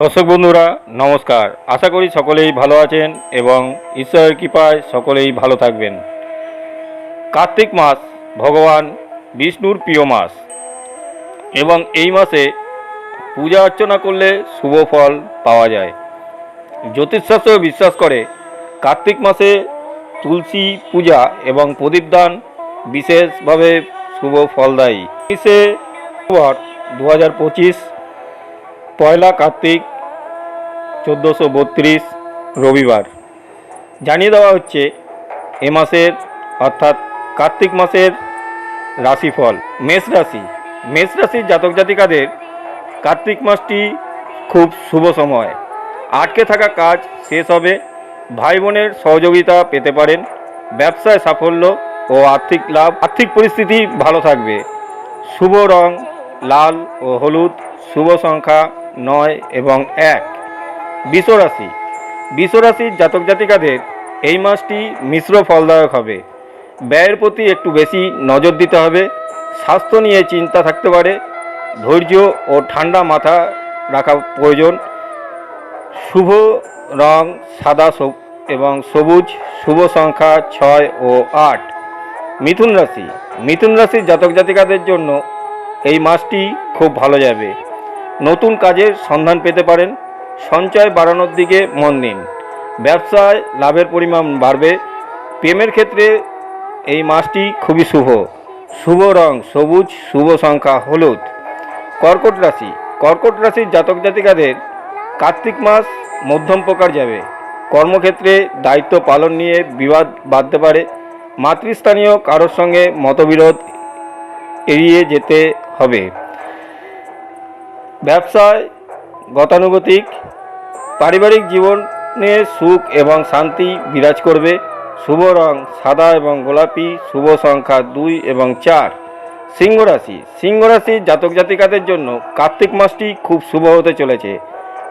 দর্শক বন্ধুরা, নমস্কার। আশা করি সকলেই ভালো আছেন এবং ঈশ্বরের কৃপায় সকলেই ভালো থাকবেন। কার্তিক মাস ভগবান বিষ্ণুর প্রিয় মাস এবং এই মাসে পূজা অর্চনা করলে শুভ ফল পাওয়া যায়। জ্যোতিষশাস্ত্র বিশ্বাস করে কার্তিক মাসে তুলসী পূজা এবং প্রদীপদান বিশেষভাবে শুভ ফলদায়ী তিরিশে দু হাজার পঁচিশ পয়লা কার্তিক চোদ্দোশো বত্রিশ রবিবার। জানিয়ে দেওয়া হচ্ছে, এ মাসের, অর্থাৎ কার্তিক মাসের রাশিফল, মেষ রাশি। মেষ রাশির জাতক জাতিকাদের কার্তিক মাসটি খুব শুভ সময়। আটকে থাকা কাজ শেষ হবে। ভাই বোনের সহযোগিতা পেতে পারেন। ব্যবসায় সাফল্য ও আর্থিক লাভ, আর্থিক পরিস্থিতি ভালো থাকবে। শুভ রং লাল ও হলুদ, শুভ সংখ্যা নয় এবং এক। বিশ্বরাশি। বিশ্বরাশির জাতক জাতিকাদের এই মাসটি মিশ্র ফলদায়ক হবে। ব্যয়ের প্রতি একটু বেশি নজর দিতে হবে। স্বাস্থ্য নিয়ে চিন্তা থাকতে পারে। ধৈর্য ও ঠান্ডা মাথা রাখা প্রয়োজন। শুভ রং সাদা এবং সবুজ। শুভ সংখ্যা ছয় ও আট। মিথুন রাশি। মিথুন রাশির জাতক জাতিকাদের জন্য এই মাসটি খুব ভালো যাবে। নতুন কাজের সন্ধান পেতে পারেন। সঞ্চয় বাড়ানোর দিকে মন দিন। ব্যবসায় লাভের পরিমাণ বাড়বে। প্রেমের ক্ষেত্রে এই মাসটি খুবই শুভ। শুভ রং, সবুজ, শুভ সংখ্যা, হলুদ। কর্কট রাশি। কর্কট রাশির জাতক জাতিকাদের কার্তিক মাস মধ্যম প্রকার যাবে। কর্মক্ষেত্রে দায়িত্ব পালন নিয়ে বিবাদ বাঁধতে পারে। মাতৃস্থানীয় কারোর সঙ্গে মতবিরোধ এড়িয়ে যেতে হবে। ব্যবসায়, গতানুগতিক, পারিবারিক জীবনে সুখ এবং শান্তি বিরাজ করবে। শুভ রং সাদা এবং গোলাপি, শুভ সংখ্যা দুই এবং চার। সিংহ রাশি, সিংহ রাশির জাতক জাতিকাদের জন্য কার্তিক মাসটি খুব শুভ হতে চলেছে।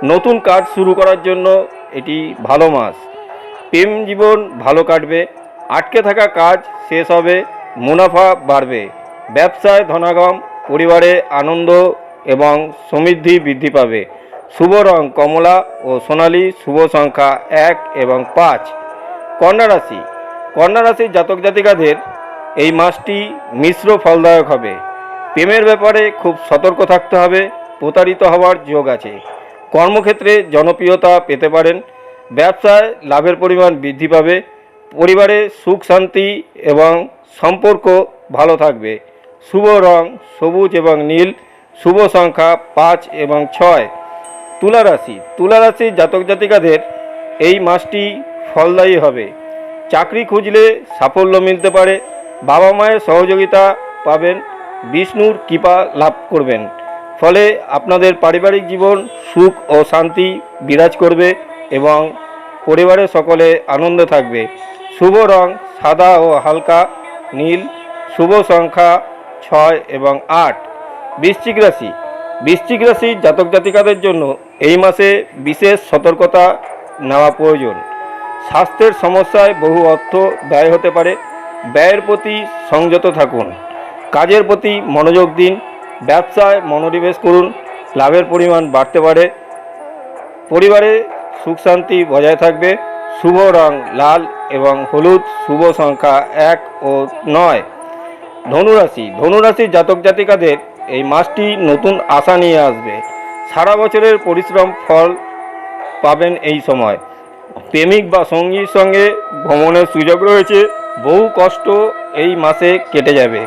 নতুন কাজ শুরু করার জন্য এটি ভালো মাস। প্রেম জীবন ভালো কাটবে, আটকে থাকা কাজ শেষ হবে, মুনাফা বাড়বে। ব্যবসায় ধনাগম, পরিবারে আনন্দ এবং সমৃদ্ধি বৃদ্ধি পাবে। শুভ রং কমলা ও সোনালী শুভ সংখ্যা এক এবং পাঁচ। কন্যা রাশি। কন্যা রাশির জাতক জাতিকাদের এই মাসটি মিশ্র ফলদায়ক হবে। প্রেমের ব্যাপারে খুব সতর্ক থাকতে হবে, প্রতারিত হওয়ার যোগ আছে। কর্মক্ষেত্রে জনপ্রিয়তা পেতে পারেন, ব্যবসায় লাভের পরিমাণ বৃদ্ধি পাবে, পরিবারে সুখ, শান্তি এবং সম্পর্ক ভালো থাকবে। শুভ রং সবুজ এবং নীল শুভ সংখ্যা পাঁচ এবং ছয়। তুলা রাশি। তুলা রাশির জাতক জাতিকাদের এই মাসটি ফলদায়ী হবে। চাকরি খুঁজলে সাফল্য মিলতে পারে। বাবা মায়ের সহযোগিতা পাবেন। বিষ্ণুর কৃপা লাভ করবেন। ফলে আপনাদের পারিবারিক জীবন সুখ ও শান্তি বিরাজ করবে এবং পরিবারের সকলে আনন্দ থাকবে। শুভ রং সাদা ও হালকা, নীল। শুভ সংখ্যা ছয় এবং আট। বৃশ্চিক রাশি। বৃশ্চিক রাশির জাতক জাতিকাদের জন্য এই মাসে বিশেষ সতর্কতা নেওয়া প্রয়োজন। স্বাস্থ্যের সমস্যায় বহু অর্থ ব্যয় হতে পারে। ব্যয়ের প্রতি সংযত থাকুন। কাজের প্রতি মনোযোগ দিন। ব্যবসায় মনোনিবেশ করুন। লাভের পরিমাণ বাড়তে পারে। পরিবারে সুখ শান্তি বজায় থাকবে। শুভ রং লাল এবং হলুদ শুভ সংখ্যা এক ও নয়। ধনুরাশি। ধনুরাশির জাতক জাতিকাদের এই মাসটি নতুন আশা নিয়ে আসবে। সারা বছরের পরিশ্রম ফল পাবেন এই সময়। প্রেমিক বা সঙ্গীর সঙ্গে ভ্রমণের সুযোগ রয়েছে, বহু কষ্ট এই মাসে কেটে যাবে।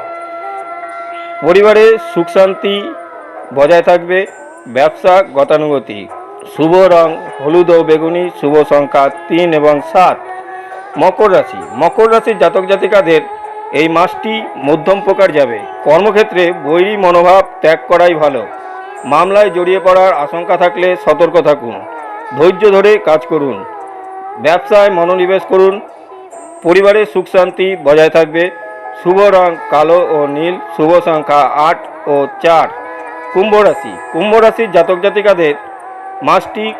পরিবারে সুখ শান্তি বজায় থাকবে, ব্যবসা গতানুগতিক। শুভ রং, হলুদ ও বেগুনি, শুভ সংখ্যা তিন এবং সাত। মকর রাশি। মকর রাশির জাতক জাতিকাদের এই মাসটি মধ্যম প্রকার যাবে। কর্মক্ষেত্রে বৈরী মনোভাব ত্যাগ করাই ভালো। মামলায় জড়িয়ে পড়ার আশঙ্কা থাকলে সতর্ক থাকুন। ধৈর্য ধরে কাজ করুন। ব্যবসায় মনোনিবেশ করুন। পরিবারের সুখ শান্তি বজায় থাকবে। শুভ রং কালো ও নীল, শুভ সংখ্যা আট ও চার। কুম্ভ রাশি। কুম্ভ রাশির জাতক জাতিকাদের মাসটি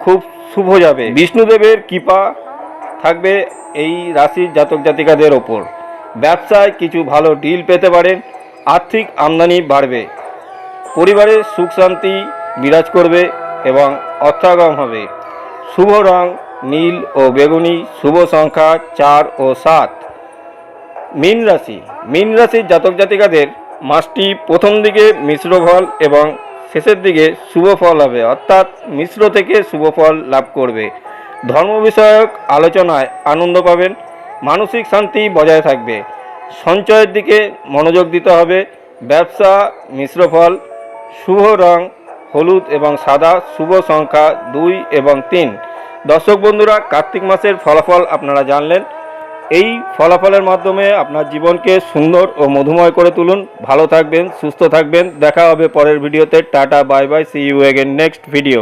খুব শুভ যাবে। বিষ্ণুদেবের কৃপা থাকবে এই রাশির জাতক জাতিকাদের ওপর। ব্যবসায় কিছু ভালো ডিল পেতে পারেন আর্থিক আমদানি বাড়বে পরিবারের সুখ শান্তি বিরাজ করবে এবং অর্থাগম হবে। শুভ রং, নীল ও বেগুনি, শুভ সংখ্যা চার ও সাত। মীন রাশি, মীন রাশির জাতক জাতিকাদের মাসটি প্রথম দিকে মিশ্র ফল এবং শেষের দিকে শুভ ফল হবে, অর্থাৎ মিশ্র থেকে শুভ ফল লাভ করবে। ধর্ম বিষয়ক আলোচনায় আনন্দ পাবেন মানসিক শান্তি বজায় থাকবে। সঞ্চয়ের দিকে মনোযোগ দিতে হবে। ব্যবসা, মিশ্র ফল, শুভ রং, হলুদ এবং সাদা, শুভ সংখ্যা দুই এবং তিন। দর্শক বন্ধুরা, কার্তিক মাসের ফলাফল আপনারা জানলেন। এই ফলাফলের মাধ্যমে আপনার জীবনকে সুন্দর ও মধুময় করে তুলুন। ভালো থাকবেন, সুস্থ থাকবেন। দেখা হবে পরের ভিডিওতে। Tata, bye bye see you again next video